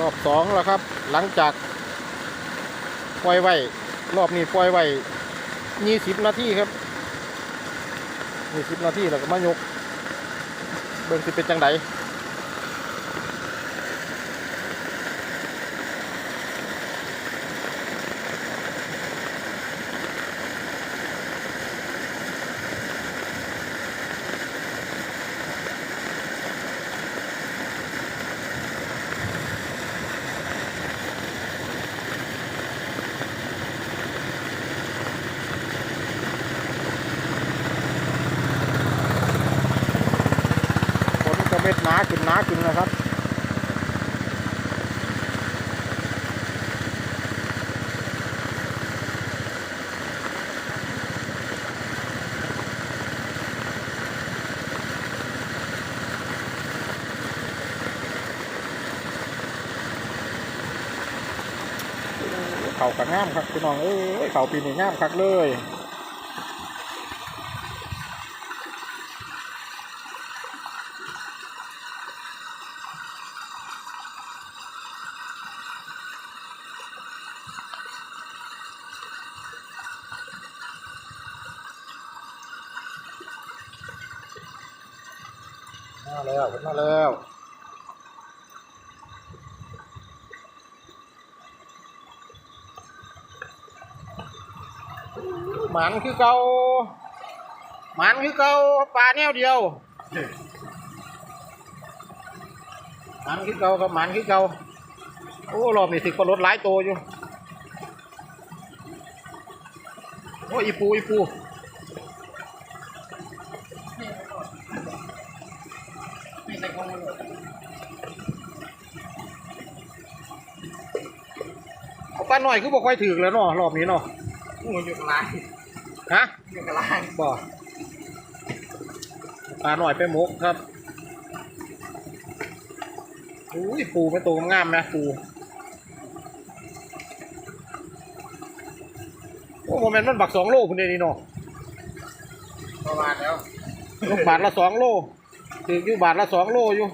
รอบสองแล้วครับ หลังจากปล่อยไว้รอบนี้ปล่อยไว้ยี่สิบนาทีครับยี่สิบนาทีแล้วก็มายก เบิ่งสิเป็นจังได เม็ดหนาขึ้นหนาขึ้นนะครับเขากังามครับพี่น้องเอ้ยเขาปีนี้ง่ามคักเลย มาแล้วขึ้นมาแล้วหมันคือเกาหมันคือเกาปลาแนวเดียวหมันคือเกากับหมันคือเกาโอ้รอบนี้สิก็ลดหลายตัวอยู่โอ้อีปูอีปู เอาปลาหน่อยคือบอกค่อยถึงแล้วเนาะรอบนี้เนาะงูอยู่กับลายฮะอยู่กับลายบ่ปลาหน่อยไปหมกครับอุ้ยปูเป็นตัวงามนะปูโอ้โมเมนต์มันบักสองโลคุณเดนี่เนาะประมาณแล้วลูกบาทละสองโล ถืออยู่บาทละสองโลอยู่